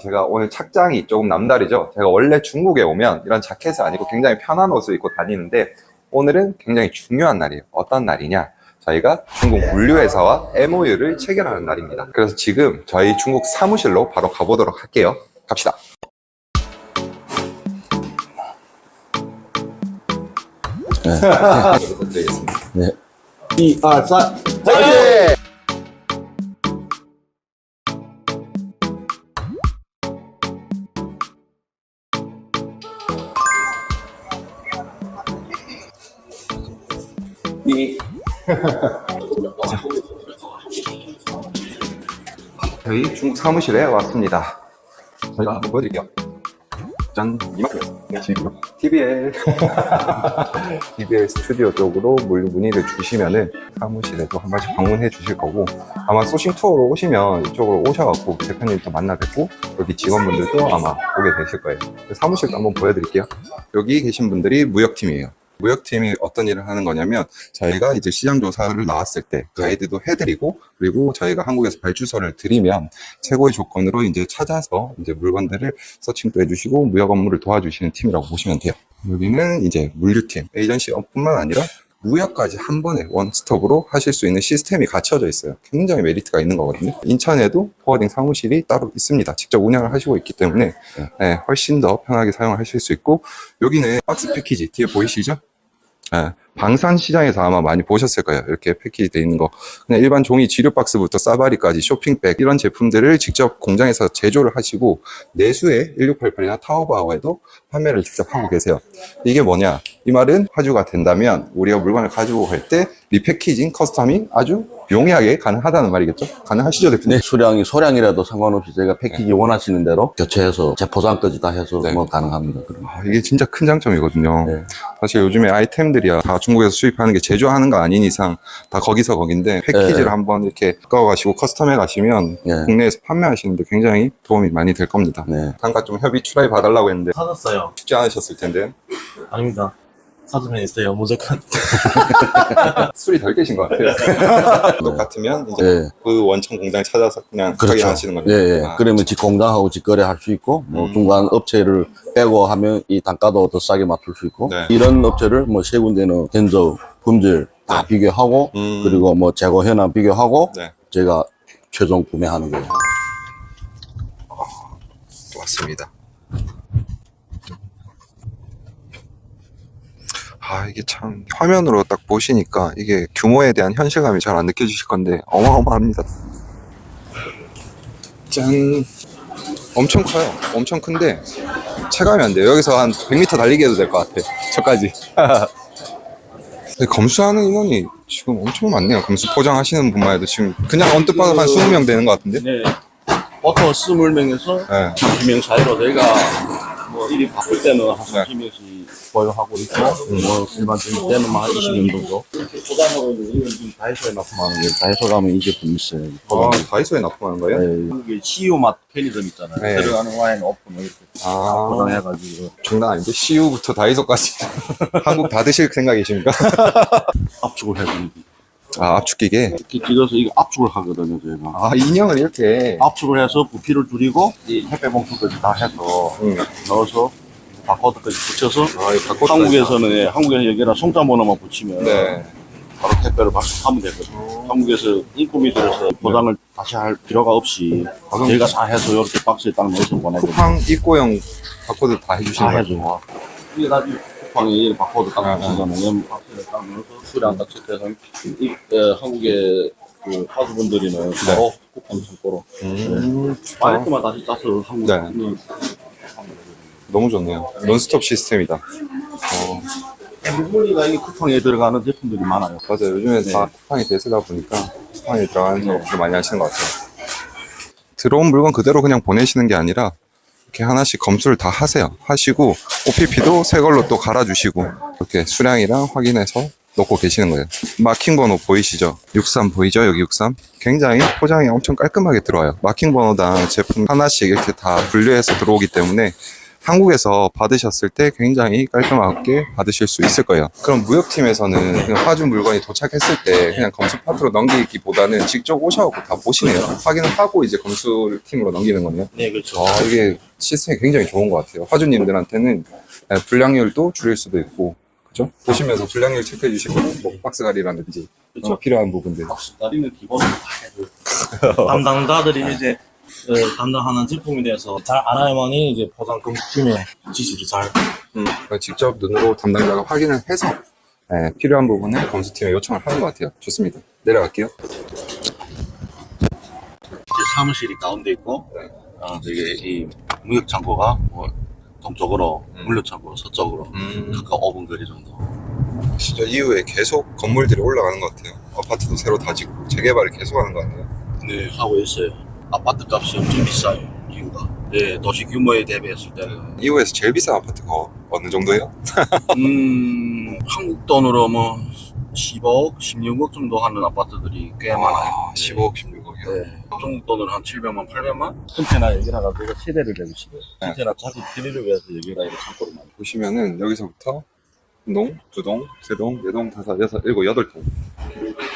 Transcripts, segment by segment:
제가 오늘 착장이 조금 남다르죠. 제가 원래 중국에 오면 이런 자켓을 안 입고 굉장히 편한 옷을 입고 다니는데 오늘은 굉장히 중요한 날이에요. 어떤 날이냐? 저희가 중국 물류회사와 MOU를 체결하는 날입니다. 그래서 지금 저희 중국 사무실로 바로 가보도록 할게요. 갑시다. 네. 부탁드리겠습니다. 네. 一二三， 화이 이 저희 중국 사무실에 왔습니다. 저희가 한번 보여드릴게요. 짠! 네, 지금 TBL. TBL 스튜디오 쪽으로 물 문의를 주시면은 사무실에도 한 번씩 방문해 주실 거고 아마 소싱 투어로 오시면 이쪽으로 오셔갖고 대표님도 만나 뵙고 여기 직원분들도 아마 오게 되실 거예요. 사무실도 한번 보여드릴게요. 여기 계신 분들이 무역팀이에요. 무역팀이 어떤 일을 하는 거냐면 저희가 이제 시장 조사를 나왔을 때 가이드도 해드리고 그리고 저희가 한국에서 발주서를 드리면 최고의 조건으로 이제 찾아서 이제 물건들을 서칭도 해주시고 무역 업무를 도와주시는 팀이라고 보시면 돼요. 여기는 이제 물류팀, 에이전시뿐만 아니라 무역까지 한 번에 원스톱으로 하실 수 있는 시스템이 갖춰져 있어요. 굉장히 메리트가 있는 거거든요. 인천에도 포워딩 사무실이 따로 있습니다. 직접 운영을 하시고 있기 때문에 네, 훨씬 더 편하게 사용하실 수 있고 여기는 박스 패키지 뒤에 보이시죠? 네, 방산 시장에서 아마 많이 보셨을 거예요. 이렇게 패키지 돼 있는 거. 그냥 일반 종이 지류 박스부터 사바리까지 쇼핑백 이런 제품들을 직접 공장에서 제조를 하시고 내수에 1688이나 타오바오에도 판매를 직접 하고 계세요. 이게 뭐냐? 이 말은 화주가 된다면 우리가 물건을 가지고 갈 때 리패키징 커스텀이 아주 용이하게 가능하다는 말이겠죠? 가능하시죠, 대표님? 네, 수량이 소량이라도 상관없이 저희가 패키지 원하시는 대로 교체해서 재포장까지 다 해서 네. 뭐 가능합니다. 그럼. 아, 이게 진짜 큰 장점이거든요. 네. 사실 요즘에 아이템들이야 다 중국에서 수입하는 게 제조하는 거 아닌 이상 다 거기서 거긴데 패키지를 네. 한번 이렇게 가가시고 커스텀해 가시면 네. 국내에서 판매하시는데 굉장히 도움이 많이 될 겁니다. 네. 단가 좀 협의 추라해 봐달라고 했는데 사줬어요. 쉽지 않으셨을 텐데 아닙니다. 사주면 있어요, 무조건. 술이 덜 깨신 것 같아요. 똑같으면 이제 네. 그 원천 공장 찾아서 그냥 그렇죠. 확인하시는 겁니다. 예, 예. 아, 그러면 직 공장하고 직거래 할 수 있고, 뭐 음. 중간 업체를 빼고 하면 이 단가도 더 싸게 맞출 수 있고, 네. 이런 업체를 뭐 세 군데는 견적, 품질 다 네. 비교하고, 음. 그리고 뭐 재고 현황 비교하고, 네. 제가 최종 구매하는 거예요. 왔습니다. 아, 이게 참, 화면으로 딱 보시니까 이게 규모에 대한 현실감이 잘 안 느껴지실 건데, 어마어마합니다. 짠. 엄청 커요. 엄청 큰데, 체감이 안 돼요. 여기서 한 100m 달리기 해도 될 것 같아. 저까지. 검수하는 인원이 지금 엄청 많네요. 검수 포장하시는 분만 해도 지금 그냥 언뜻 봐도 한 20명 되는 것 같은데? 네. 보통 20명에서 네. 20명 사이로 저희가 뭐 일이 바쁠 때는 한 네. 30명씩 보유하고 있고 뭐 일반적인 때는 뭐한 20명 정도 포장하고 있는 다이소에 납품하는 거예요 다이소 가면 이 제품 있어요 아, 다이소에 납품하는 거예요? 네. 한국에 CU 맛 편의점 있잖아요 네. 들어가는 와인 오픈 이렇게 아. 포장해가지고 장난 아닌데 CU부터 다이소까지 한국 다 드실 생각이십니까? 압축을 해줍니다 아 압축기계 이렇게 찍어서 이거 압축을 하거든요 저희가 아 인형을 이렇게 압축을 해서 부피를 줄이고 이 햇볕 봉투까지 다 해서 음. 넣어서 바코드까지 붙여서 아, 이 바코드까지 한국에서는 예, 한국에서 여기다 송자 번호만 붙이면 네. 바로 택배를 하면 되거든요. 한국에서 인건비 들여서 포장을 다시 할 필요가 없이 저희가 다 해서 이렇게 박스에 딱 넣어서 보내거든요. 쿠팡 입고형 바코드 다다 해주시는 거예요? 해줘. 이게 나중에 쿠팡에 이 바코드 딱 아, 붙이잖아요. 이 박스에 딱 넣어서 수량 딱 체크해서 이, 에, 한국의 그 파수분들이는 바로 쿠팡 창고로 음, 마이크만 다시 짜서 한국 네. 음, 너무 좋네요. 논스톱 시스템이다. 어, 물리가 이 쿠팡에 들어가는 제품들이 많아요. 맞아요. 요즘에 네. 다 쿠팡이 대세다 보니까 쿠팡에 들어가는 작업도 많이 하시는 것 같아요. 들어온 물건 그대로 그냥 보내시는 게 아니라 이렇게 하나씩 검수를 다 하세요. 하시고 OPP도 새 걸로 또 갈아주시고 이렇게 수량이랑 확인해서 놓고 계시는 거예요. 마킹 번호 보이시죠? 63 보이죠? 여기 63. 굉장히 포장이 엄청 깔끔하게 들어와요. 마킹 번호당 제품 하나씩 이렇게 다 분류해서 들어오기 때문에 한국에서 받으셨을 때 굉장히 깔끔하게 받으실 수 있을 거예요. 그럼 무역팀에서는 그냥 화준 물건이 도착했을 때 그냥 검수 파트로 넘기기보다는 직접 오셔갖고 다 보시네요. 확인을 하고 이제 검수팀으로 넘기는 거네요. 네, 그렇죠. 아, 이게 시스템이 굉장히 좋은 것 같아요. 화주님들한테는 예, 불량률도 줄일 수도 있고, 그죠? 보시면서 불량률 체크해 주시고, 뭐, 박스갈이라든지, 어, 필요한 부분들. 다리는 기본으로 다 해줘요. 담당자들이 이제 그 담당하는 제품에 대해서 잘 알아야만이 이제 포장 검수팀의 지시를 잘 음, 직접 눈으로 담당자가 확인을 해서, 예, 필요한 부분을 검수팀에 요청을 하는 것 같아요. 좋습니다. 내려갈게요. 이제 사무실이 가운데 있고, 네. 어, 되게 이 무역 창고가 뭐 동쪽으로, 음. 물류 창고 서쪽으로 음, 각각 5분 거리 정도. 진짜 이후에 계속 건물들이 올라가는 것 같아요. 아파트도 새로 다지고, 재개발을 계속 하는 것 같네요. 네, 하고 있어요. 아파트 값이 엄청 비싸요, 이유가. 네, 도시 규모에 대비했을 때는. 이후에서 제일 비싼 아파트가 어느 정도예요? 음, 한국 돈으로 뭐 10억, 16억 정도 하는 아파트들이 꽤 많아요. 아, 15억, 16억이요. 네. 중국 돈으로 한 700만, 800만? 컨테나 여기다가 내가 세대를 내고 싶어요. 네. 컨테나 자기 편의를 위해서 여기다 이렇게 창고를 만들고. 보시면은 여기서부터 한 동, 두 동, 세 동, 네 동, 다섯, 여섯, 일곱, 여덟 동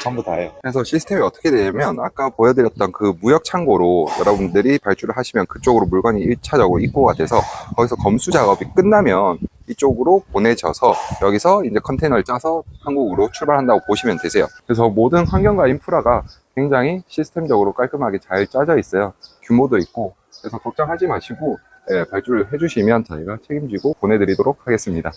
전부 다예요. 그래서 시스템이 어떻게 되냐면 아까 보여드렸던 그 무역 창고로 여러분들이 발주를 하시면 그쪽으로 물건이 1차적으로 입고가 돼서 거기서 검수 작업이 끝나면 이쪽으로 보내져서 여기서 이제 컨테이너를 짜서 한국으로 출발한다고 보시면 되세요. 그래서 모든 환경과 인프라가 굉장히 시스템적으로 깔끔하게 잘 짜져 있어요. 규모도 있고 그래서 걱정하지 마시고 예, 발주를 해주시면 저희가 책임지고 보내드리도록 하겠습니다.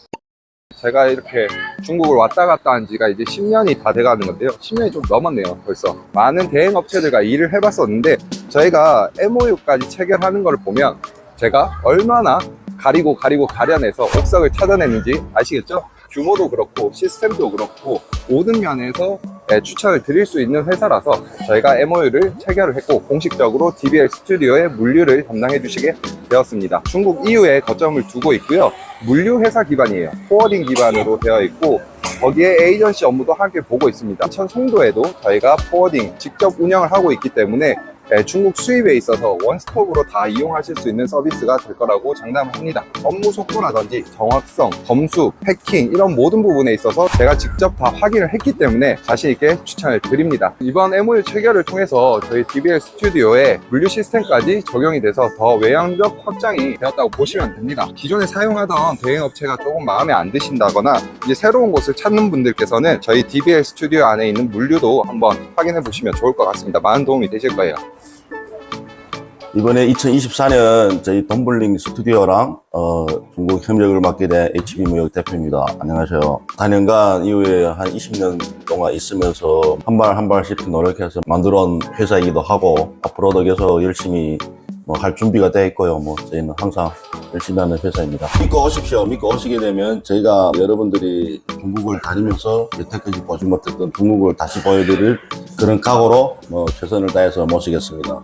제가 이렇게 중국을 왔다 갔다 한 지가 이제 10년이 다 돼가는 건데요. 10년이 좀 넘었네요, 벌써. 많은 대행 업체들과 일을 해봤었는데, 저희가 MOU까지 체결하는 걸 보면, 제가 얼마나 가리고 가리고 가려내서 옥석을 찾아냈는지 아시겠죠? 규모도 그렇고, 시스템도 그렇고, 모든 면에서 예, 추천을 드릴 수 있는 회사라서 저희가 MOU를 체결을 했고, 공식적으로 DBL 스튜디오의 물류를 담당해 주시게 되었습니다. 중국 이후에 거점을 두고 있고요. 물류 회사 기반이에요. 포워딩 기반으로 되어 있고 거기에 에이전시 업무도 함께 보고 있습니다. 천 송도에도 저희가 포워딩 직접 운영을 하고 있기 때문에 예, 중국 수입에 있어서 원스톱으로 다 이용하실 수 있는 서비스가 될 거라고 장담합니다. 업무 속도라든지 정확성, 검수, 패킹 이런 모든 부분에 있어서 제가 직접 다 확인을 했기 때문에 자신 있게 추천을 드립니다. 이번 MOU 체결을 통해서 저희 DBL 스튜디오에 물류 시스템까지 적용이 돼서 더 외향적 확장이 되었다고 보시면 됩니다. 기존에 사용하던 대행 업체가 조금 마음에 안 드신다거나 이제 새로운 곳을 찾는 분들께서는 저희 DBL 스튜디오 안에 있는 물류도 한번 확인해 보시면 좋을 것 같습니다. 많은 도움이 되실 거예요. 이번에 2024년 저희 덤블링 스튜디오랑 어, 중국 협력을 맡게 된 HB 무역 대표입니다. 안녕하세요. 4년간 이후에 한 20년 동안 있으면서 한 발 한 발씩 노력해서 만들어 온 회사이기도 하고 앞으로도 계속 열심히 뭐할 준비가 되어 있고요. 뭐 저희는 항상 열심히 하는 회사입니다. 믿고 오십시오. 믿고 오시게 되면 저희가 여러분들이 중국을 다니면서 여태까지 보지 못했던 중국을 다시 보여드릴 그런 각오로 뭐 최선을 다해서 모시겠습니다.